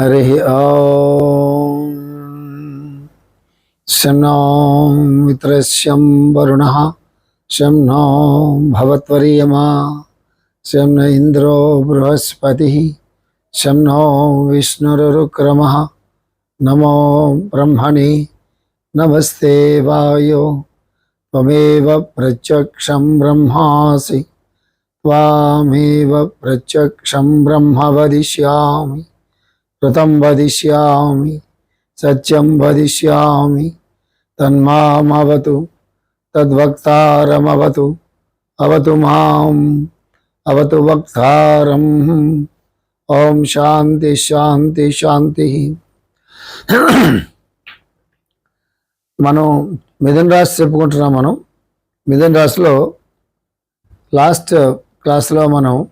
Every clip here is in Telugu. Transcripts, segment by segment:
हरिः ॐ शं नो मित्रस्यं वरुणः, शं नो भवत्वरीयमा, शं न इन्द्रो बृहस्पतिः, शं नो विष्णुरुक्रमः। नमो ब्रह्मणे, नमस्ते वायो, त्वमेव प्रत्यक्षं ब्रह्मासि, त्वामेव प्रत्यक्षं ब्रह्म वदिष्यामि। కృతం వదిష్యామి సత్యం వదిష్యామి తన్మామవతు తద్వక్తారమవతు అవతు మాం అవతు వక్తారం. ఓం శాంతి శాంతి శాంతి. మనం మిథున్ రాశి చెప్పుకుంటున్నాం మనం. మిథున్ రాశిలో లాస్ట్ క్లాస్లో మనం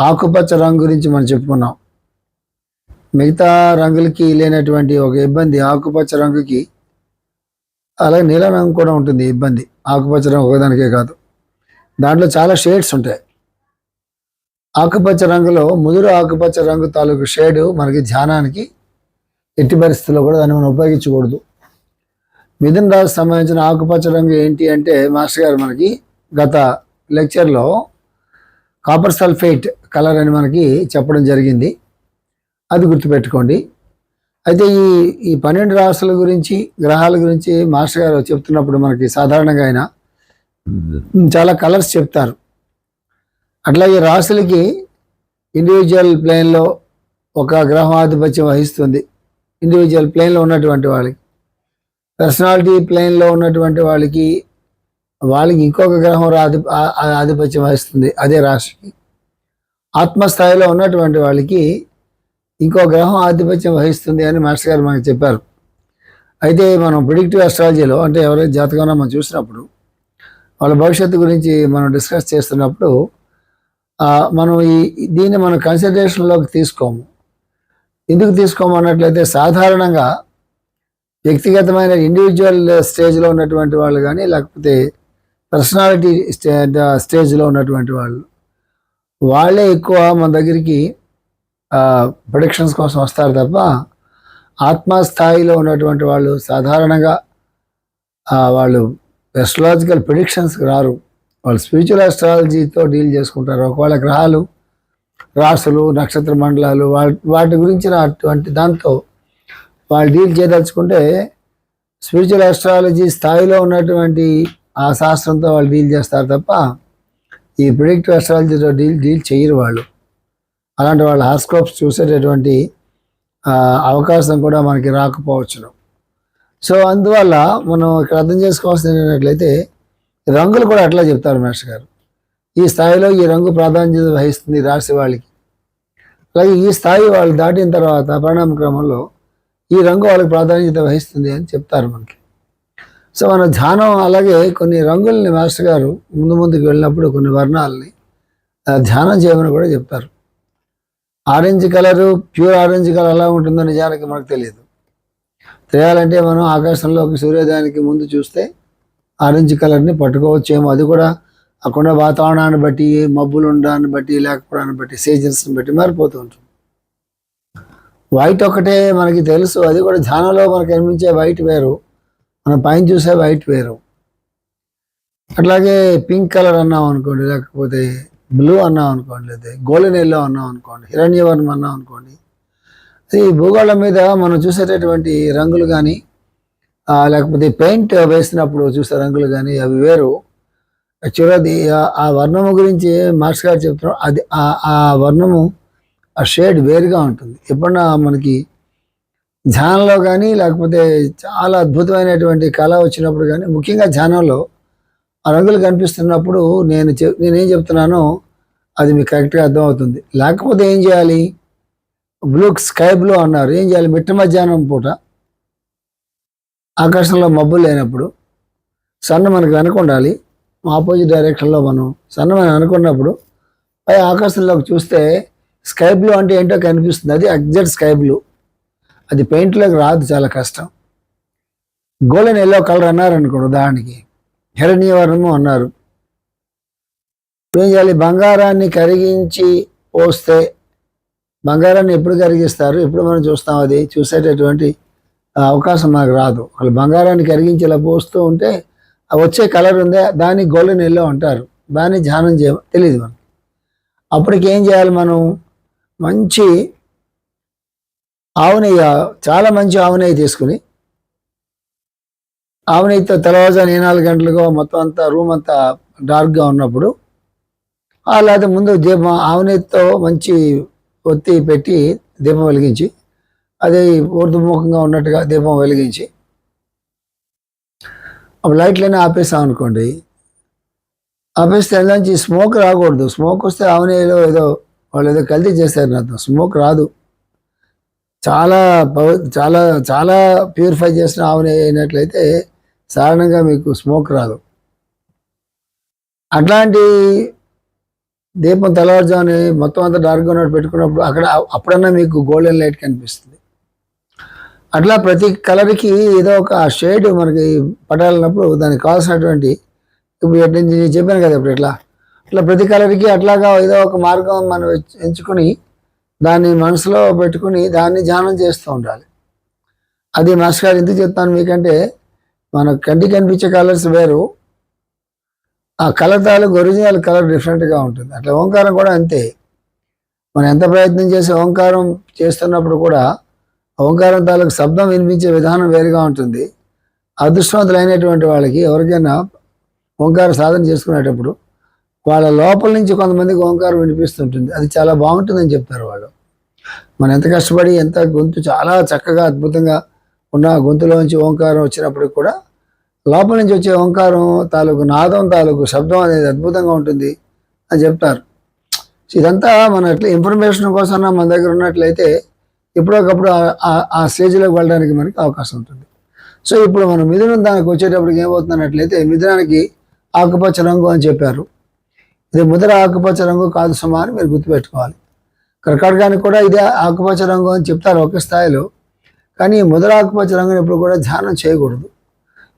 ఆకుపచ్చ రంగు గురించి మనం చెప్పుకున్నాం. మిగతా రంగులకి లేనటువంటి ఒక ఇబ్బంది ఆకుపచ్చ రంగుకి అలాగే నీలం రంగు కూడా ఉంటుంది ఇబ్బంది. ఆకుపచ్చ రంగు ఒకదానికే కాదు. దాంట్లో చాలా షేడ్స్ ఉంటాయి. ఆకుపచ్చ రంగులో ముదురు ఆకుపచ్చ రంగు తాలూకు షేడు మనకి ధ్యానానికి ఎట్టి పరిస్థితుల్లో కూడా దాన్ని మనం ఉపయోగించకూడదు. మిథున్ రాశి సంబంధించిన ఆకుపచ్చ రంగు ఏంటి అంటే మాస్టర్ గారు మనకి గత లెక్చర్లో కాపర్ సల్ఫేట్ కలర్ అని మనకి చెప్పడం జరిగింది. అది గుర్తుపెట్టుకోండి. అయితే ఈ ఈ పన్నెండు రాసుల గురించి గ్రహాల గురించి మాస్టర్ గారు చెప్తున్నప్పుడు మనకి సాధారణంగా ఆయన చాలా కలర్స్ చెప్తారు. అట్లాగే రాసులకి ఇండివిజువల్ ప్లేన్లో ఒక గ్రహం ఆధిపత్యం వహిస్తుంది. ఇండివిజువల్ ప్లేన్లో ఉన్నటువంటి వాళ్ళకి. పర్సనాలిటీ ప్లేన్లో ఉన్నటువంటి వాళ్ళకి వాళ్ళకి ఇంకొక గ్రహం ఆధి ఆధిపత్యం వహిస్తుంది. అదే రాశికి. ఆత్మస్థాయిలో ఉన్నటువంటి వాళ్ళకి ఇంకో గ్రహం ఆధిపత్యం వహిస్తుంది అని మాస్టర్ గారు మనకు చెప్పారు. అయితే మనం ప్రిడిక్టివ్ అస్ట్రాలజీలో అంటే ఎవరైతే జాతకంలో మనం చూసినప్పుడు వాళ్ళ భవిష్యత్తు గురించి మనం డిస్కస్ చేస్తున్నప్పుడు మనం ఈ దీన్ని మనం కన్సిడరేషన్లోకి తీసుకోము. ఎందుకు తీసుకోము అన్నట్లయితే సాధారణంగా వ్యక్తిగతమైన ఇండివిజువల్ స్టేజ్లో ఉన్నటువంటి వాళ్ళు కానీ లేకపోతే పర్సనాలిటీ స్టే స్టేజ్లో ఉన్నటువంటి వాళ్ళు వాళ్ళే ఎక్కువ మన దగ్గరికి ప్రొడిక్షన్స్ కోసం వస్తారు తప్ప ఆత్మస్థాయిలో ఉన్నటువంటి వాళ్ళు సాధారణంగా వాళ్ళు ఎస్ట్రాలజికల్ ప్రిడిక్షన్స్కి రారు. వాళ్ళు స్పిరిచువల్ అస్ట్రాలజీతో డీల్ చేసుకుంటారు. ఒకవేళ గ్రహాలు రాసులు నక్షత్ర మండలాలు వాటి వాటి గురించిన అటువంటి దాంతో వాళ్ళు డీల్ చేయదలుచుకుంటే స్పిరిచువల్ అస్ట్రాలజీ స్థాయిలో ఉన్నటువంటి ఆ శాస్త్రంతో వాళ్ళు డీల్ చేస్తారు తప్ప ఈ ప్రిడిక్టివ్ అస్ట్రాలజీతో డీల్ డీల్ చేయరు వాళ్ళు. అలాంటి వాళ్ళ హార్స్కోప్స్ చూసేటటువంటి అవకాశం కూడా మనకి రాకపోవచ్చును. సో అందువల్ల మనం ఇక్కడ అర్థం చేసుకోవాల్సింది ఏంటంటే రంగులు కూడా అట్లా చెప్తారు మాస్టర్ గారు. ఈ స్థాయిలో ఈ రంగు ప్రాధాన్యత వహిస్తుంది రాశి వాళ్ళకి. అలాగే ఈ స్థాయి వాళ్ళు దాటిన తర్వాత పరిణామ క్రమంలో ఈ రంగు వాళ్ళకి ప్రాధాన్యత వహిస్తుంది అని చెప్తారు మనకి. సో మన ధ్యానం అలాగే కొన్ని రంగుల్ని మాస్టర్ గారు ముందు ముందుకు వెళ్ళినప్పుడు కొన్ని వర్ణాలని ధ్యానం చేయమని కూడా చెప్తారు. Orange colour pure orange colour ఎలా ఉంటుందో నిజానికి మనకు తెలియదు. తెలియాలంటే మనం ఆకాశంలోకి సూర్యోదయానికి ముందు చూస్తే ఆరెంజ్ కలర్ని పట్టుకోవచ్చేమో. అది కూడా అక్కడ వాతావరణాన్ని బట్టి మబ్బులు ఉండడాన్ని బట్టి లేకపోవడాన్ని బట్టి సీజన్స్ని బట్టి మారిపోతూ ఉంటుంది. వైట్ ఒకటే మనకి తెలుసు. అది కూడా ధ్యానంలో మనకు కనిపించే వైట్ వేరు. మనం పైన చూసే వైట్ వేరు. అట్లాగే పింక్ కలర్ అన్నాం అనుకోండి లేకపోతే బ్లూ అన్నాం అనుకోండి లేదా గోల్డెన్ ఎల్లో అన్నాం అనుకోండి హిరణ్యవర్ణం అన్నాం అనుకోండి ఈ భూగోళం మీద మనం చూసేటటువంటి రంగులు కానీ లేకపోతే పెయింట్ వేసినప్పుడు చూసే రంగులు కానీ అవి వేరు. యాక్చువల్గా అది ఆ- వర్ణము గురించి మాస్టర్ గారు చెప్తున్నారు అది ఆ- వర్ణము ఆ షేడ్ వేరుగా ఉంటుంది. ఎప్పుడన్నా మనకి ధ్యానంలో కానీ లేకపోతే చాలా అద్భుతమైనటువంటి కళ వచ్చినప్పుడు కానీ ముఖ్యంగా ధ్యానంలో ఆ రంగులు కనిపిస్తున్నప్పుడు నేను చెప్ నేనేం చెప్తున్నానో అది మీకు కరెక్ట్గా అర్థమవుతుంది. లేకపోతే ఏం చేయాలి? బ్లూ స్కై బ్లూ అన్నారు. ఏం చేయాలి? మిట్ట మధ్యాహ్నం పూట ఆకాశంలో మబ్బు లేనప్పుడు సన్న మనకు అనుకుండాలి ఆపోజిట్ డైరెక్షన్లో మనం సన్న మనం అనుకున్నప్పుడు పై ఆకాశంలోకి చూస్తే స్కై బ్లూ అంటే ఏంటో కనిపిస్తుంది. అది ఎగ్జాక్ట్ స్కై బ్లూ అది పెయింట్లోకి రాదు చాలా కష్టం. గోల్డెన్ ఎల్లో కలర్ అన్నారు అనుకోండి ఉదాహరణకి. హిరణ్యవర్ణము అన్నారు. ఏం చేయాలి బంగారాన్ని కరిగించి పోస్తే బంగారాన్ని ఎప్పుడు కరిగిస్తారు? ఎప్పుడు మనం చూస్తాం అది? చూసేటటువంటి అవకాశం మనకు రాదు. వాళ్ళు బంగారాన్ని కరిగించేలా పోస్తూ ఉంటే వచ్చే కలర్ ఉందే? దాన్ని గోల్డెన్ ఎల్లో అంటారు. దాన్ని ధ్యానం చేయ తెలియదు మనకి. అప్పటికి ఏం చేయాలి మనం? మంచి ఆవు నెయ్యి చాలా మంచి ఆవు నెయ్యి తీసుకుని ఆవు నెయ్యితో తెల్లవారుజాను ఏ నాలుగు గంటలకు మొత్తం అంతా రూమ్ అంతా డార్క్గా ఉన్నప్పుడు ఆ ముందు దీపం ఆవు మంచి ఒత్తి పెట్టి దీపం వెలిగించి అదే ఊర్ధముఖంగా ఉన్నట్టుగా దీపం వెలిగించి. అప్పుడు లైట్లన్నీ ఆపేసాం అనుకోండి. ఆపేస్తే అందులోంచి స్మోక్ రాకూడదు. స్మోక్ వస్తే ఆవు ఏదో వాళ్ళు ఏదో కల్తీ చేస్తారు నాతో స్మోక్ రాదు. చాలా పవ చాలా చాలా ప్యూరిఫై చేసిన ఆవు అయినట్లయితే సాధారణంగా మీకు స్మోక్ రాదు. అట్లాంటి దీపం తెల్లవారుజామున మొత్తం అంతా డార్క్గా ఉన్నట్టు పెట్టుకున్నప్పుడు అక్కడ అప్పుడన్నా మీకు గోల్డెన్ లైట్ కనిపిస్తుంది. అట్లా ప్రతి కలర్కి ఏదో ఒక షేడ్ మనకి పడాలన్నప్పుడు దానికి కావాల్సినటువంటి ఇప్పుడు ఎట్లా నేను చెప్పాను కదా ఇప్పుడు ఎట్లా? అట్లా ప్రతి కలర్కి అట్లాగా ఏదో ఒక మార్గం మనం ఎంచుకుని దాన్ని మనసులో పెట్టుకుని దాన్ని ధ్యానం చేస్తూ ఉండాలి. అది మాస్టర్ గారు ఎందుకు చెప్తాను మీకంటే మన కంటికి కనిపించే కలర్స్ వేరు ఆ కలర్ తాలూకు ఒరిజినల్ కలర్ డిఫరెంట్గా ఉంటుంది. అట్లా ఓంకారం కూడా అంతే. మనం ఎంత ప్రయత్నం చేసి ఓంకారం చేస్తున్నప్పుడు కూడా ఓంకారం తాలూకు శబ్దం వినిపించే విధానం వేరుగా ఉంటుంది. అదృష్టవంతులైనటువంటి వాళ్ళకి ఎవరికైనా ఓంకార సాధన చేసుకునేటప్పుడు వాళ్ళ లోపల నుంచి కొంతమందికి ఓంకారం వినిపిస్తుంటుంది. అది చాలా బాగుంటుందని చెప్తారు వాళ్ళు. మనం ఎంత కష్టపడి ఎంత గొంతు చాలా చక్కగా అద్భుతంగా ఉన్న గొంతులోంచి ఓంకారం వచ్చినప్పుడు కూడా లోపల నుంచి వచ్చే ఓంకారం తాలూకు నాదం తాలూకు శబ్దం అనేది అద్భుతంగా ఉంటుంది అని చెప్తారు. ఇదంతా మన ఎట్లా ఇన్ఫర్మేషన్ కోసం మన దగ్గర ఉన్నట్లయితే ఎప్పుడొకప్పుడు ఆ- ఆ- స్టేజ్లోకి వెళ్ళడానికి మనకి అవకాశం ఉంటుంది. సో ఇప్పుడు మనం మిథునం దానికి వచ్చేటప్పటికి ఏమవుతున్నట్లయితే మిథునానికి ఆకుపచ్చ రంగు అని చెప్పారు. ఇది ముద్ర ఆకుపచ్చ రంగు కాదు సుమా అని మీరు గుర్తుపెట్టుకోవాలి. కర్కాటకానికి కూడా ఇదే ఆకుపచ్చ రంగు అని చెప్తారు ఒక స్థాయిలో. కానీ ముద్ర ఆకుపచ్చ రంగుని ఎప్పుడు కూడా ధ్యానం చేయకూడదు.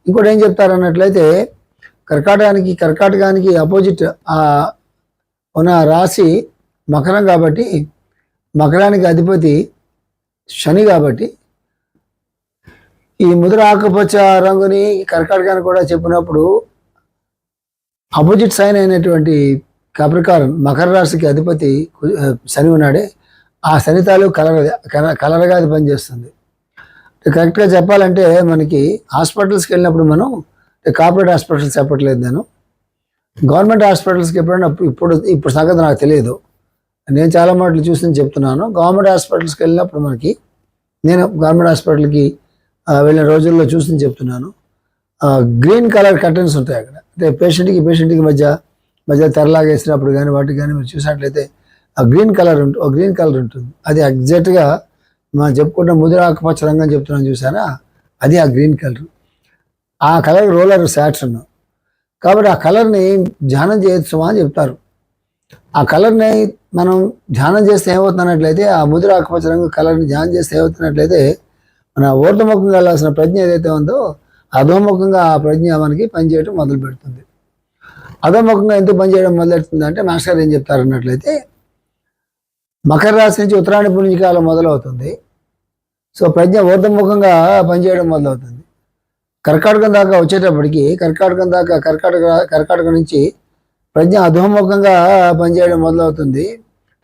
ఇంకోటి ఏం చెప్తారు అన్నట్లయితే కర్కాటకానికి కర్కాటకానికి అపోజిట్ ఉన్న రాశి మకరం కాబట్టి మకరానికి అధిపతి శని కాబట్టి ఈ ముద్ర ఆకుపచ్చ రంగుని కర్కాటకాన్ని కూడా చెప్పినప్పుడు అపోజిట్ సైన్ అయినటువంటి కప్రికారం మకర రాశికి అధిపతి శని ఉన్నాడే. ఆ శని తాలూకు కలర్ కలర్గా అది పనిచేస్తుంది. కరెక్ట్గా చెప్పాలంటే మనకి హాస్పిటల్స్కి వెళ్ళినప్పుడు మనం కార్పొరేట్ హాస్పిటల్స్ చెప్పట్లేదు నేను. గవర్నమెంట్ హాస్పిటల్స్కి ఎప్పుడైనా ఇప్పుడు ఇప్పుడు సంగతి నాకు తెలియదు. నేను చాలా మాటలు చూసి చెప్తున్నాను. గవర్నమెంట్ హాస్పిటల్స్కి వెళ్ళినప్పుడు మనకి నేను గవర్నమెంట్ హాస్పిటల్కి వెళ్ళిన రోజుల్లో చూసి చెప్తున్నాను. గ్రీన్ కలర్ కర్టన్స్ ఉంటాయి అక్కడ. అంటే పేషెంట్కి పేషెంట్కి మధ్య మధ్య తెరలాగేసినప్పుడు కానీ వాటికి కానీ మీరు చూసినట్లయితే ఆ గ్రీన్ కలర్ ఉంటుంది ఒక గ్రీన్ కలర్ ఉంటుంది. అది ఎగ్జాక్ట్గా మనం చెప్పుకుంటే ముదిర ఆకుపచ్చ రంగు అని చెప్తున్నాను చూసారా? అది ఆ గ్రీన్ కలర్. ఆ కలర్ రోలర్ శాట్సన్ కాబట్టి ఆ కలర్ని ధ్యానం చేయొచ్చు అని చెప్తారు. ఆ కలర్ని మనం ధ్యానం చేస్తే ఏమవుతున్నట్లయితే ఆ ముదిర ఆకుపచ్చ రంగు కలర్ని ధ్యానం చేస్తే ఏమవుతున్నట్లయితే మన ఊర్ధముఖంగా వెళ్ళాల్సిన ప్రజ్ఞ ఏదైతే ఉందో అధోముఖంగా ఆ ప్రజ్ఞ మనకి పనిచేయడం మొదలు పెడుతుంది. అధోముఖంగా ఎందుకు పనిచేయడం మొదలెడుతుంది అంటే మాస్టర్ ఏం చెప్తారు అన్నట్లయితే మకర రాశి నుంచి ఉత్తరాయణ పుణ్యకాలం మొదలవుతుంది. సో ప్రజ్ఞ ఊర్ధముఖంగా పనిచేయడం మొదలవుతుంది. కర్కాటకం దాకా వచ్చేటప్పటికి కర్కాటకం దాకా కర్కాటక కర్కాటక నుంచి ప్రజ్ఞ అధోముఖంగా పనిచేయడం మొదలవుతుంది.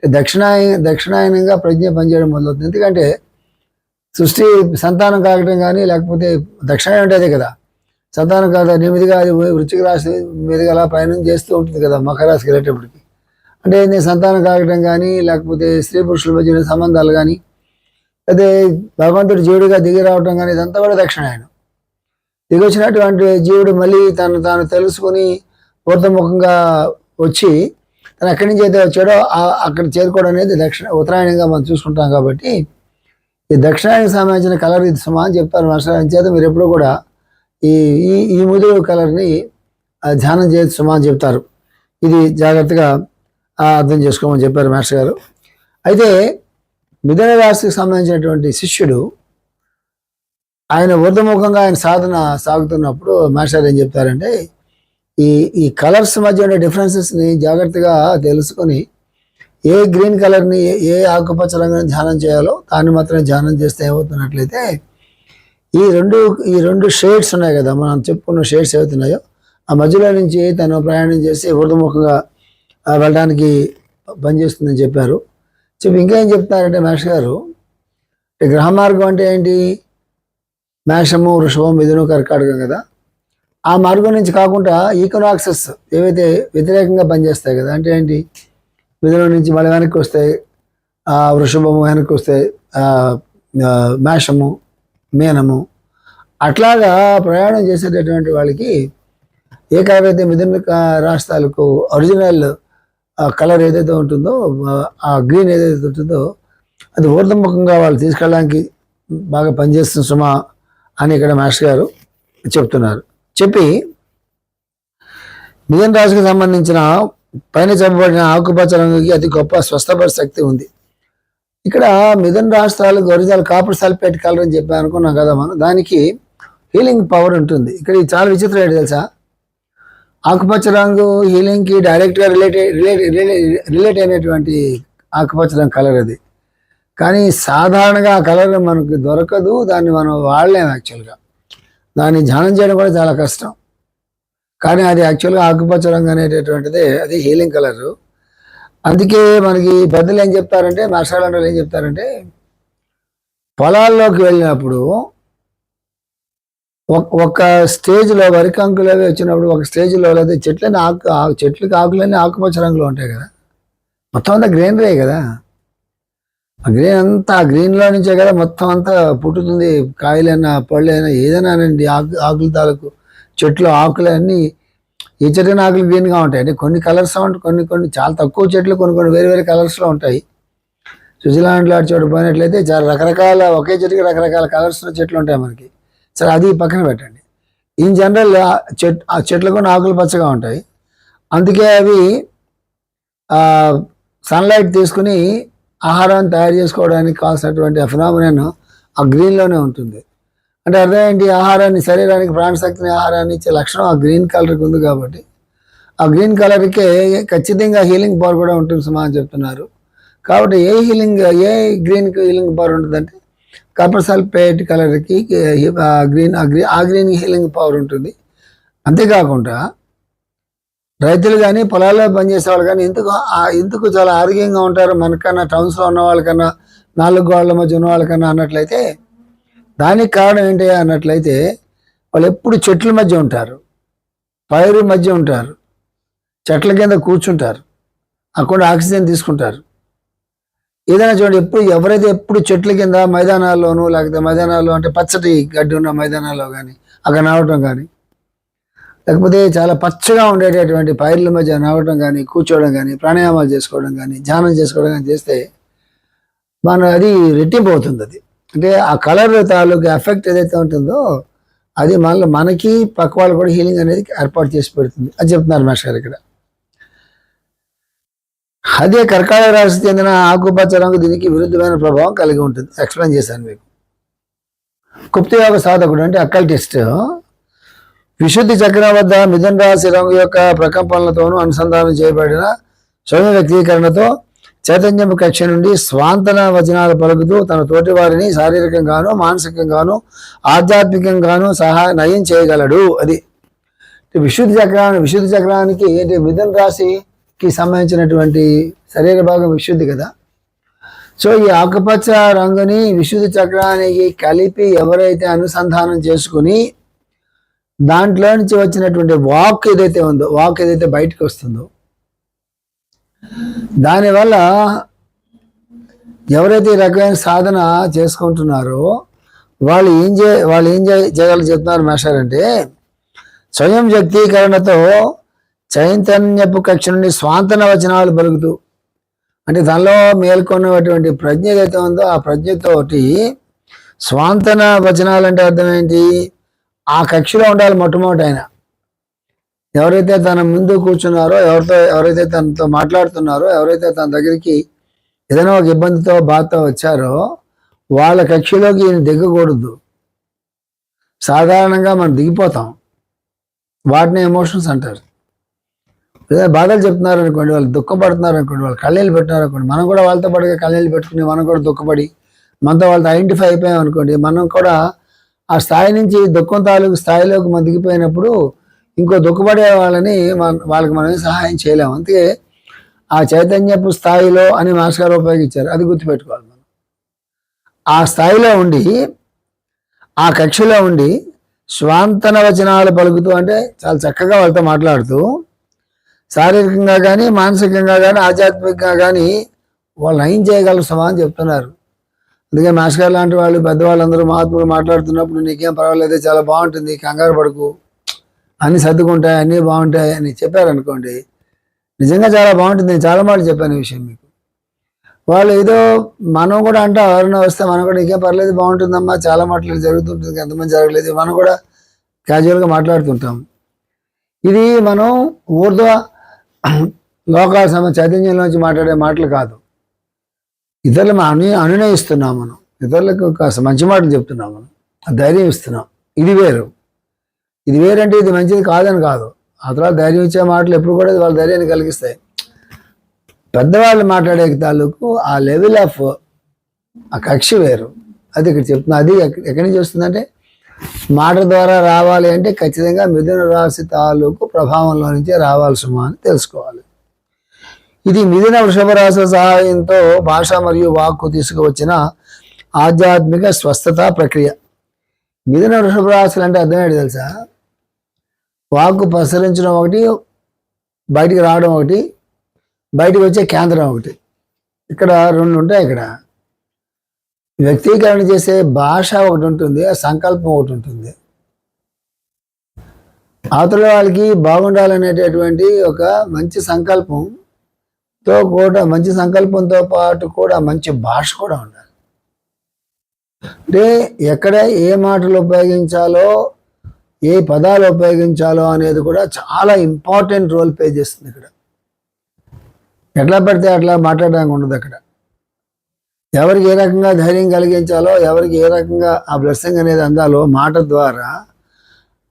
దక్షిణాయ దక్షిణాయనంగా ప్రజ్ఞ పనిచేయడం మొదలవుతుంది. ఎందుకంటే సృష్టి సంతానం కాగటం కానీ లేకపోతే దక్షిణాయనం అంటే అదే కదా. సంతానం కాదు నెమ్మదిగా అది వృచ్చిక రాశి మీదుగా అలా పయనం చేస్తూ ఉంటుంది కదా మకర రాశికి వెళ్ళేటప్పటికి. అంటే సంతానం కాగటం కానీ లేకపోతే స్త్రీ పురుషుల మధ్య సంబంధాలు కానీ అది భగవంతుడు జీవుడిగా దిగి రావటం కానీ ఇదంతా కూడా దక్షిణాయనం. దిగి వచ్చినటువంటి జీవుడు మళ్ళీ తను తాను తెలుసుకుని ఊర్ధముఖంగా వచ్చి తను ఎక్కడి నుంచి అయితే వచ్చాడో అక్కడ చేరుకోవడం అనేది దక్షిణ ఉత్తరాయణంగా మనం చూసుకుంటాం కాబట్టి ఈ దక్షిణానికి సంబంధించిన కలర్ ఇది సుమా అని చెప్తారు మాస్టర్ అని చేత మీరు ఎప్పుడు కూడా ఈ ఈ ఈ ముదురు కలర్ని ధ్యానం చేసి సుమా అని చెప్తారు. ఇది జాగ్రత్తగా ఆ, అర్థం చేసుకోమని చెప్పారు మాస్టర్ గారు. అయితే మిథున రాశికి సంబంధించినటువంటి శిష్యుడు ఆయన ఊర్ధముఖంగా ఆయన సాధన సాగుతున్నప్పుడు మాస్టర్ ఏం చెప్తారంటే ఈ ఈ కలర్స్ మధ్య ఉండే డిఫరెన్సెస్ని జాగ్రత్తగా తెలుసుకొని ఏ గ్రీన్ కలర్ని ఏ- ఏ ఆకుపచ్చ రంగుని ధ్యానం చేయాలో దాన్ని మాత్రమే ధ్యానం చేస్తే ఏమవుతున్నట్లయితే ఈ రెండు ఈ రెండు షేడ్స్ ఉన్నాయి కదా మనం చెప్పుకున్న షేడ్స్ ఏవైతున్నాయో ఆ మధ్యలో నుంచి తను ప్రయాణం చేసి ఊర్ధముఖంగా వెళ్ళడానికి పనిచేస్తుందని చెప్పారు. చెప్పి ఇంకేం చెప్తారంటే చెప్తున్నారంటే మేష గారు గ్రహ మార్గం అంటే ఏంటి? మేషము వృషభం మిథును కర్కాటకం కదా. ఆ మార్గం నుంచి కాకుండా ఈకనాక్సెస్ ఏవైతే వ్యతిరేకంగా పనిచేస్తాయి కదా అంటే ఏంటి? మిథునం నుంచి మళ్ళీ వెనక్కి వస్తాయి ఆ వృషభము వెనక్కి వస్తాయి మేషము మీనము అట్లాగా ప్రయాణం చేసేటటువంటి వాళ్ళకి ఏ మిథున రాష్ట్రాలకు ఒరిజినల్ కలర్ ఏదైతే ఉంటుందో ఆ- గ్రీన్ ఏదైతే ఉంటుందో అది ఊర్ధముఖంగా వాళ్ళు తీసుకెళ్ళడానికి బాగా పనిచేస్తున్న సుమా అని ఇక్కడ మాస్టర్ గారు చెప్తున్నారు. చెప్పి మిథున రాశికి సంబంధించిన పైన చెప్పబడిన ఆకుపచ్చ రంగుకి అతి గొప్ప స్వస్థపరి శక్తి ఉంది. ఇక్కడ మిథున రాష్ట్రాలు గొరిజాలు కాపర్ సల్ఫేట్ కలర్ అని చెప్పి అనుకున్నాం కదా మనం. దానికి హీలింగ్ పవర్ ఉంటుంది. ఇక్కడ చాలా విచిత్రం ఏంటి తెలుసా? ఆకుపచ్చ రంగు హీలింగ్కి డైరెక్ట్గా రిలేటెడ్ రిలేట్ రిలేట్ అయినటువంటి ఆకుపచ్చ రంగు కలర్ అది. కానీ సాధారణంగా ఆ కలర్ మనకు దొరకదు దాన్ని మనం వాడలేము యాక్చువల్గా దాన్ని ధ్యానం చేయడం కూడా చాలా కష్టం. కానీ అది యాక్చువల్గా ఆకుపచ్చ రంగు అనేటటువంటిది అది హీలింగ్ కలరు అందుకే మనకి పెద్దలు ఏం చెప్తారంటే మాస్టర్ ఏం చెప్తారంటే పొలాల్లోకి వెళ్ళినప్పుడు ఒక స్టేజ్లో వరి కంకులు అవి వచ్చినప్పుడు ఒక స్టేజ్లో లేదా చెట్లని ఆకు ఆ- చెట్లకి ఆకులన్నీ ఆకుపచ్చ రంగులో ఉంటాయి కదా. మొత్తం అంతా గ్రీనరీ కదా. ఆ గ్రీన్ అంతా ఆ గ్రీన్లో నుంచే కదా మొత్తం అంతా పుట్టుతుంది. కాయలైనా పళ్ళైనా ఏదైనానండి ఆకు ఆకుల తాలూకు చెట్లు ఆకులన్నీ ఈ చెట్టు ఆకులు గ్రీన్గా ఉంటాయి. అంటే కొన్ని కలర్స్ ఉంటాయి కొన్ని కొన్ని చాలా తక్కువ చెట్లు కొన్ని కొన్ని వేరే వేరే కలర్స్లో ఉంటాయి. స్విట్జర్లాండ్లో చోటు పోయినట్లయితే చాలా రకరకాల ఒకే చెట్టుకి రకరకాల కలర్స్లో చెట్లు ఉంటాయి మనకి. సరే అది పక్కన పెట్టండి. ఇన్ జనరల్ చెట్ ఆ చెట్లు కూడా ఆకులు పచ్చగా ఉంటాయి. అందుకే అవి సన్లైట్ తీసుకుని ఆహారాన్ని తయారు చేసుకోవడానికి కావాల్సినటువంటి ఫినామినన్ ఆ గ్రీన్లోనే ఉంటుంది. అంటే అర్థం ఏంటి? ఆహారాన్ని శరీరానికి ప్రాణశక్తిని ఆహారాన్ని ఇచ్చే లక్షణం ఆ గ్రీన్ కలర్కి ఉంది కాబట్టి. ఆ గ్రీన్ కలర్కే ఖచ్చితంగా హీలింగ్ పవర్ కూడా ఉంటుంది సుమా అని చెప్తున్నారు. కాబట్టి ఏ హీలింగ్ ఏ గ్రీన్కి హీలింగ్ పవర్ ఉంటుందంటే కాపర్ సల్ఫేట్ కలర్కి గ్రీన్ ఆ గ్రీన్ ఆ గ్రీన్ హీలింగ్ పవర్ ఉంటుంది. అంతేకాకుండా రైతులు కానీ పొలాల్లో పనిచేసే వాళ్ళు కానీ ఎందుకు ఎందుకు చాలా ఆరోగ్యంగా ఉంటారు? మనకన్నా టౌన్స్లో ఉన్న వాళ్ళకన్నా నాలుగు గోడల మధ్య ఉన్న వాళ్ళకన్నా అన్నట్లయితే దానికి కారణం ఏంటి అన్నట్లయితే వాళ్ళు ఎప్పుడు చెట్ల మధ్య ఉంటారు. పైరు మధ్య ఉంటారు. చెట్ల కింద కూర్చుంటారు. అక్కడ ఆక్సిజన్ తీసుకుంటారు. ఏదైనా చూడండి ఎప్పుడు ఎవరైతే ఎప్పుడు చెట్ల కింద మైదానాల్లోనూ లేకపోతే మైదానాల్లో అంటే పచ్చటి గడ్డి ఉన్న మైదానాల్లో కానీ అక్కడ నావటం కానీ లేకపోతే చాలా పచ్చగా ఉండేటటువంటి పైర్ల మధ్య నవ్వటం కానీ కూర్చోవడం కానీ ప్రాణాయామాలు చేసుకోవడం కానీ ధ్యానం చేసుకోవడం కానీ చేస్తే మన అది రెట్టింపు అవుతుంది అది. అంటే ఆ కలర్ తాలూకు ఎఫెక్ట్ ఏదైతే ఉంటుందో అది మళ్ళీ మనకి పక్క వాళ్ళు కూడా హీలింగ్ అనేది ఏర్పాటు చేసి పెడుతుంది. అని చెప్తున్నారు మాస్టర్ ఇక్కడ. అదే కర్కాటక రాశికి చెందిన ఆకుపచ్చ రంగు దీనికి విరుద్ధమైన ప్రభావం కలిగి ఉంటుంది. ఎక్స్ప్లెయిన్ చేశాను మీకు. గుప్తయోగ సాధకుడు అంటే అక్కల్టిస్ట్ విశుద్ధి చక్రం వద్ద మిథున రాశి రంగు యొక్క ప్రకంపనలతోనూ అనుసంధానం చేయబడిన స్వయం వ్యక్తీకరణతో చైతన్యపు కక్ష నుండి స్వాంతన వచనాలు పలుకుతూ తన తోటి వారిని శారీరకంగాను మానసికంగాను ఆధ్యాత్మికంగాను సహా నయం చేయగలడు. అది. విశుద్ధి చక్రాన్ని విశుద్ధి చక్రానికి ఏంటి? మిథున కి సంబంధించినటువంటి శరీర భాగం విశుద్ధి కదా. సో ఈ ఆకుపచ్చ రంగుని విశుద్ధి చక్రానికి కలిపి ఎవరైతే అనుసంధానం చేసుకుని దాంట్లో నుంచి వచ్చినటువంటి వాక్ ఏదైతే ఉందో వాక్ ఏదైతే బయటకు వస్తుందో దానివల్ల ఎవరైతే ఈ రకమైన సాధన చేసుకుంటున్నారో వాళ్ళు ఏం చే వాళ్ళు ఏం చే చేయగలరు చెప్తున్నారు మాస్టర్ అంటే స్వయం వ్యక్తీకరణతో చైతన్యపు కక్ష నుండి స్వాంతన వచనాలు పలుకుతూ అంటే దానిలో మేల్కొన్నటువంటి ప్రజ్ఞ ఏదైతే ఉందో ఆ ప్రజ్ఞతోటి స్వాంతన వచనాలు అంటే అర్థం ఏంటి? ఆ కక్షలో ఉండాలి మొట్టమొదటి ఆయన. ఎవరైతే తన ముందు కూర్చున్నారో ఎవరితో ఎవరైతే తనతో మాట్లాడుతున్నారో ఎవరైతే తన దగ్గరికి ఏదైనా ఒక ఇబ్బందితో బాధతో వచ్చారో వాళ్ళ కక్షలోకి ఈయన దిగకూడదు. సాధారణంగా మనం దిగిపోతాం. వాటిని ఎమోషన్స్ అంటారు. లేదా బాధలు చెప్తున్నారు అనుకోండి వాళ్ళు దుఃఖపడుతున్నారు అనుకోండి వాళ్ళు కళ్ళీలు పెట్టినారు అనుకోండి మనం కూడా వాళ్ళతో పాటుగా కళ్ళీలు పెట్టుకుని మనం కూడా దుఃఖపడి మనతో వాళ్ళతో ఐడెంటిఫై అయిపోయాం అనుకోండి మనం కూడా ఆ స్థాయి నుంచి దుఃఖం తాలూకు స్థాయిలోకి మదిగిపోయినప్పుడు ఇంకో దుఃఖపడే వాళ్ళని వాళ్ళకి మనమే సహాయం చేయలేము. అందుకే ఆ చైతన్యపు స్థాయిలో అని మాస్టర్ గారు ఉపయోగించారు. అది గుర్తుపెట్టుకోవాలి మనం. ఆ స్థాయిలో ఉండి ఆ కక్షలో ఉండి స్వాంతన వచనాలు పలుకుతూ అంటే చాలా చక్కగా వాళ్ళతో మాట్లాడుతూ శారీరకంగా కానీ మానసికంగా కానీ ఆధ్యాత్మికంగా కానీ వాళ్ళు ఏం చేయగలుగుతామా అని చెప్తున్నారు. అందుకే మాస్టర్ లాంటి వాళ్ళు పెద్దవాళ్ళందరూ మహాత్ములు మాట్లాడుతున్నప్పుడు నీకేం పర్వాలేదు చాలా బాగుంటుంది కంగారు పడుకు అన్నీ సర్దుకుంటాయి అన్నీ బాగుంటాయి అని చెప్పారనుకోండి నిజంగా చాలా బాగుంటుంది నేను చాలా మాటలు చెప్పాను ఈ విషయం మీకు. వాళ్ళు ఏదో మనం కూడా అంటే ఎవరైనా వస్తే మనం కూడా ఇంకేం పర్లేదు బాగుంటుందమ్మా చాలా మాటలు జరుగుతుంటుంది ఎంతమంది జరగలేదు మనం కూడా క్యాజువల్గా మాట్లాడుతుంటాం. ఇది మనం ఊర్ధ్వ లోకాల సమ చైతన్యంలోంచి మాట్లాడే మాటలు కాదు. ఇతరులు మనం అను అనునయిస్తున్నాం మనం. ఇతరులకు కాస్త మంచి మాటలు చెప్తున్నాం మనం. ఆ ధైర్యం ఇస్తున్నాం. ఇది వేరు. ఇది వేరంటే ఇది మంచిది కాదని కాదు. ఆ తర్వాత ధైర్యం ఇచ్చే మాటలు ఎప్పుడు కూడా వాళ్ళ ధైర్యాన్ని కలిగిస్తాయి. పెద్దవాళ్ళు మాట్లాడే తాలూకు ఆ లెవెల్ ఆఫ్ ఆ కక్ష వేరు. అది ఇక్కడ చెప్తున్నా. అది ఎక్క- ఎక్కడి నుంచి వస్తుందంటే మాట ద్వారా రావాలి అంటే ఖచ్చితంగా మిథున రాశి తాలూకు ప్రభావంలో నుంచే రావాలి సుమా అని తెలుసుకోవాలి. ఇది మిథున వృషభ రాశి సహాయంతో భాష మరియు వాక్కు తీసుకువచ్చిన ఆధ్యాత్మిక స్వస్థత ప్రక్రియ. మిథున వృషభ రాశులు అంటే అర్థమేంటి తెలుసా? వాక్కు ప్రసరించడం ఒకటి బయటికి రావడం ఒకటి బయటికి వచ్చే కేంద్రం ఒకటి. ఇక్కడ రెండు ఉంటాయి ఇక్కడ. వ్యక్తీకరణ చేసే భాష ఒకటి ఉంటుంది ఆ సంకల్పం ఒకటి ఉంటుంది. అవతల వాళ్ళకి బాగుండాలనేటటువంటి ఒక మంచి సంకల్పంతో కూడా మంచి సంకల్పంతో పాటు కూడా మంచి భాష కూడా ఉండాలి. అంటే ఎక్కడ ఏ మాటలు ఉపయోగించాలో ఏ పదాలు ఉపయోగించాలో అనేది కూడా చాలా ఇంపార్టెంట్ రోల్ ప్లే చేస్తుంది ఇక్కడ. ఎట్లా పడితే అట్లా మాట్లాడడానికి ఉండదు అక్కడ. ఎవరికి ఏ రకంగా ధైర్యం కలిగించాలో ఎవరికి ఏ రకంగా ఆ బ్లెస్సింగ్ అనేది అందాలో మాట ద్వారా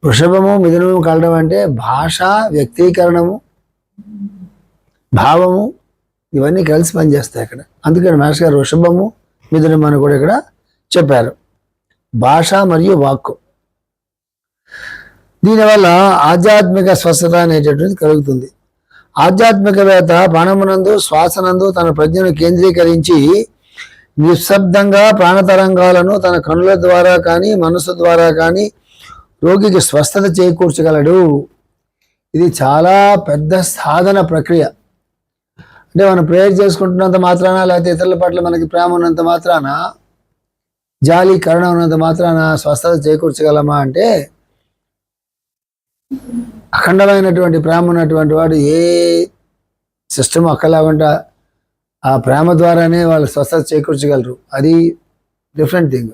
వృషభము మిథునము కలడం అంటే భాష వ్యక్తీకరణము భావము ఇవన్నీ కలిసి పనిచేస్తాయి ఇక్కడ అందుకని మాస్టర్ గారు వృషభము మిథునం అని కూడా ఇక్కడ చెప్పారు. భాష మరియు వాక్కు. దీనివల్ల ఆధ్యాత్మిక స్వస్థత అనేటటువంటిది కలుగుతుంది. ఆధ్యాత్మికవేత్త ప్రాణమునందు శ్వాసనందు తన ప్రజ్ఞను కేంద్రీకరించి నిశ్శబ్దంగా ప్రాణతరంగాలను తన కనుల ద్వారా కానీ మనసు ద్వారా కానీ రోగికి స్వస్థత చేకూర్చగలడు. ఇది చాలా పెద్ద సాధన ప్రక్రియ. అంటే మనం ప్రేయర్ చేసుకుంటున్నంత మాత్రాన లేకపోతే ఇతరుల పట్ల మనకి ప్రేమ ఉన్నంత మాత్రాన జాలి కరుణ ఉన్నంత మాత్రాన స్వస్థత చేకూర్చగలమా అంటే అఖండమైనటువంటి ప్రేమ ఉన్నటువంటి వాడు ఏ సిస్టమ్ అక్కలాగుంటా ఆ ప్రేమ ద్వారానే వాళ్ళు స్వస్థత చేకూర్చగలరు. అది డిఫరెంట్ థింగ్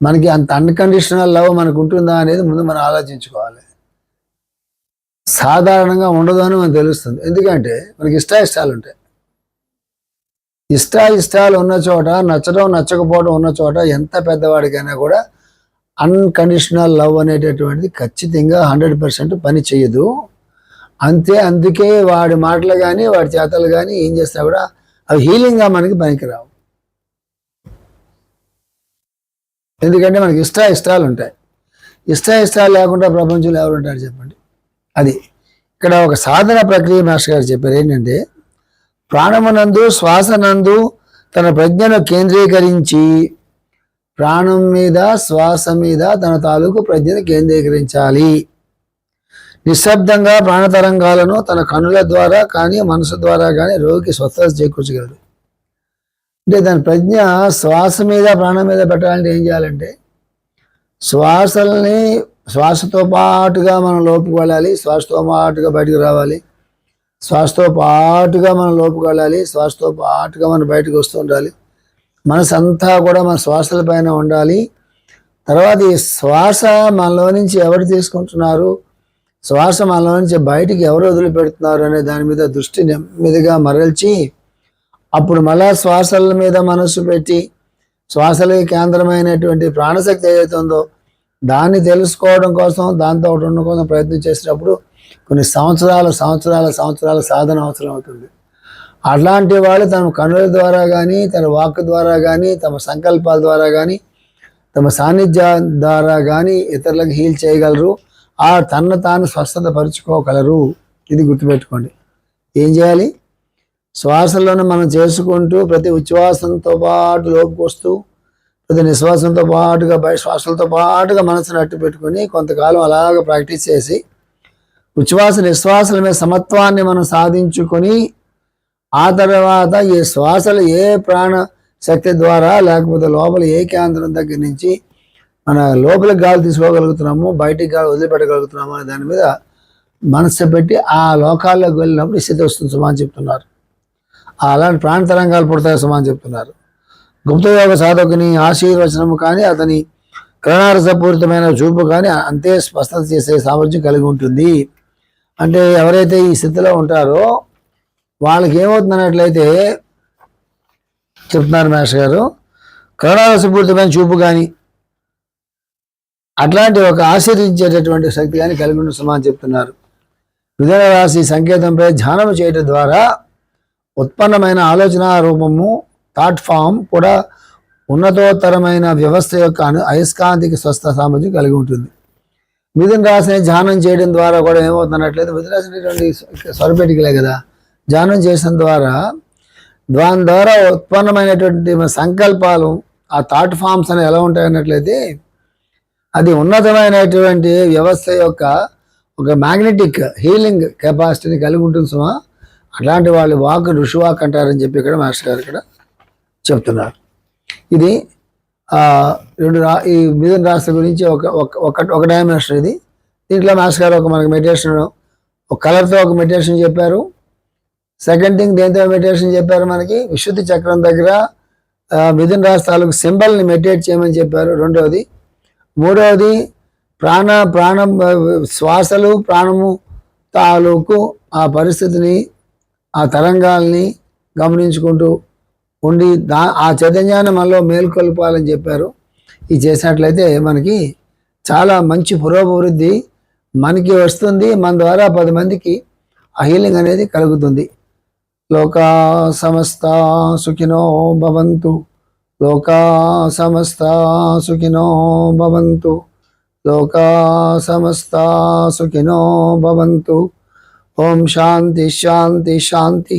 మనకి అంత అన్కండిషనల్ లవ్ మనకు ఉంటుందా అనేది ముందు మనం ఆలోచించుకోవాలి. సాధారణంగా ఉండదు అని మనకు తెలుస్తుంది. ఎందుకంటే మనకి ఇష్ట ఇష్టాలు ఉంటాయి. ఇష్ట ఇష్టాలు ఉన్న చోట నచ్చడం నచ్చకపోవడం ఉన్న చోట ఎంత పెద్దవాడికైనా కూడా అన్కండిషనల్ లవ్ అనేటటువంటిది ఖచ్చితంగా హండ్రెడ్ పర్సెంట్ పని చేయదు. అంతే అందుకే వాడి మాటలు కానీ వాడి చేతలు కానీ ఏం చేస్తా కూడా అవి హీలింగ్గా మనకి పనికిరావు. ఎందుకంటే మనకి ఇష్ట ఇష్టాలు ఉంటాయి. ఇష్ట ఇష్టాలు లేకుండా ప్రపంచంలో ఎవరు ఉంటారు చెప్పండి? అది. ఇక్కడ ఒక సాధన ప్రక్రియ మాస్టర్ గారు చెప్పారు ఏంటంటే ప్రాణమునందు శ్వాసనందు తన ప్రజ్ఞను కేంద్రీకరించి ప్రాణం మీద శ్వాస మీద తన తాలూకు ప్రజ్ఞను కేంద్రీకరించాలి. నిశ్శబ్దంగా ప్రాణతరంగాలను తన కనుల ద్వారా కానీ మనసు ద్వారా కానీ రోగికి స్వస్థత చేకూర్చగలడు. అంటే దాని ప్రజ్ఞ శ్వాస మీద ప్రాణం మీద పెట్టాలంటే ఏం చేయాలంటే శ్వాసల్ని శ్వాసతో పాటుగా మనం లోపుకు వెళ్ళాలి శ్వాసతో పాటుగా బయటకు రావాలి శ్వాసతో పాటుగా మనం లోపుకు వెళ్ళాలి శ్వాసతో పాటుగా మనం బయటకు వస్తూ ఉండాలి. మనసు అంతా కూడా మన శ్వాసల పైన ఉండాలి. తర్వాత ఈ శ్వాస మనలో నుంచి ఎవరు తీసుకుంటున్నారు? శ్వాస మనలో నుంచి బయటికి ఎవరు వదిలిపెడుతున్నారు అనే దాని మీద దృష్టి నెమ్మదిగా మరల్చి అప్పుడు మళ్ళా శ్వాసల మీద మనసు పెట్టి శ్వాసలకి కేంద్రమైనటువంటి ప్రాణశక్తి ఏదైతే ఉందో దాన్ని తెలుసుకోవడం కోసం దాంతో ఒకటి ఉండడం కోసం ప్రయత్నం చేసినప్పుడు కొన్ని సంవత్సరాల సంవత్సరాల సంవత్సరాల సాధన అవసరం అవుతుంది. అట్లాంటి వాళ్ళు తమ కనుల ద్వారా కానీ తన వాక్ ద్వారా కానీ తమ సంకల్పాల ద్వారా కానీ తమ సాన్నిధ్యం ద్వారా కానీ ఇతరులకు హీల్ చేయగలరు. ఆ తన తాను స్వస్థత పరుచుకోగలరు. ఇది గుర్తుపెట్టుకోండి. ఏం చేయాలి? శ్వాసలను మనం చేసుకుంటూ ప్రతి ఉచ్ఛ్వాసంతో పాటు లోపుకొస్తూ ప్రతి నిశ్వాసంతో పాటుగా బయట శ్వాసలతో పాటుగా మనసును అట్టు పెట్టుకొని కొంతకాలం అలాగ ప్రాక్టీస్ చేసి ఉచ్ఛ్వాస నిశ్వాసల మీద సమత్వాన్ని మనం సాధించుకొని ఆ తర్వాత ఈ శ్వాసలు ఏ ప్రాణ శక్తి ద్వారా లేకపోతే లోపల ఏ కేంద్రం దగ్గర నుంచి మన లోపలికి గాలి తీసుకోగలుగుతున్నాము బయటికి గాలి వదిలిపెట్టగలుగుతున్నాము అనే దాని మీద మనసు పెట్టి ఆ లోకాల్లోకి వెళ్ళినప్పుడు ఈ స్థితి వస్తుంది సుమా అని చెప్తున్నారు. అలాంటి ప్రాణ తరంగాలు పుడతాయి సుమా అని చెప్తున్నారు. గుప్తయోగ సాధకుని ఆశీర్వచనము కానీ అతని కరణారసపూరితమైన చూపు కానీ అంతే స్పష్టత చేసే సామర్థ్యం కలిగి ఉంటుంది. అంటే ఎవరైతే ఈ స్థితిలో ఉంటారో వాళ్ళకి ఏమవుతుందన్నట్లయితే చెప్తున్నారు మేష గారు కరణారసపూరితమైన చూపు కానీ అట్లాంటి ఒక ఆశీర్వించేటటువంటి శక్తి కానీ కలిగి ఉన్న సుమా చెప్తున్నారు. మిథున రాశి సంకేతంపై ధ్యానం చేయడం ద్వారా ఉత్పన్నమైన ఆలోచన రూపము థాట్ ఫామ్ కూడా ఉన్నతోత్తరమైన వ్యవస్థ యొక్క అను- అయస్కాంతిక స్వస్థ సామర్థ్యం కలిగి ఉంటుంది. మిథున రాశిని ధ్యానం చేయడం ద్వారా కూడా ఏమవుతున్నట్లయితే మిథున రాశి స్వరపెట్టికలే కదా. ధ్యానం చేసిన ద్వారా దాని ద్వారా ఉత్పన్నమైనటువంటి సంకల్పాలు ఆ థాట్ ఫామ్స్ అనేవి ఎలా ఉంటాయన్నట్లయితే అది ఉన్నతమైనటువంటి వ్యవస్థ యొక్క ఒక మ్యాగ్నెటిక్ హీలింగ్ కెపాసిటీని కలిగి ఉంటుంది సుమా. అట్లాంటి వాళ్ళు వాక్ ఋషివాక్ అంటారని చెప్పి ఇక్కడ మాస్టర్ గారు ఇక్కడ చెప్తున్నారు. ఇది రెండు రా ఈ మిథున రాశి గురించి ఒక ఒక- ఒక ఒక డైమెన్షన్ ఇది. దీంట్లో మాస్టర్ గారు ఒక మనకు మెడిటేషన్ ఒక కలర్తో ఒక మెడిటేషన్ చెప్పారు. సెకండ్ థింగ్ దేంతో మెడిటేషన్ చెప్పారు మనకి? విశుద్ధి చక్రం దగ్గర మిథున రాశి తాలూకు సింబల్ని మెడిటేట్ చేయమని చెప్పారు. రెండవది మూడవది ప్రాణ ప్రాణం శ్వాసలు ప్రాణము తాలూకు ఆ పరిస్థితిని ఆ తరంగాల్ని గమనించుకుంటూ ఉండి దా ఆ చైతన్యాన్ని మనలో మేల్కొల్పాలని చెప్పారు. ఇది చేసినట్లయితే మనకి చాలా మంచి పురోభివృద్ధి మనకి వస్తుంది. మన ద్వారా పది మందికి ఆ హీలింగ్ అనేది కలుగుతుంది. లోకా సమస్త సుఖినో భవంతు. లోకా సమస్త సుఖినో భవంతు లోకా సమస్త సుఖినో భవంతు ఓం శాంతి శాంతి శాంతి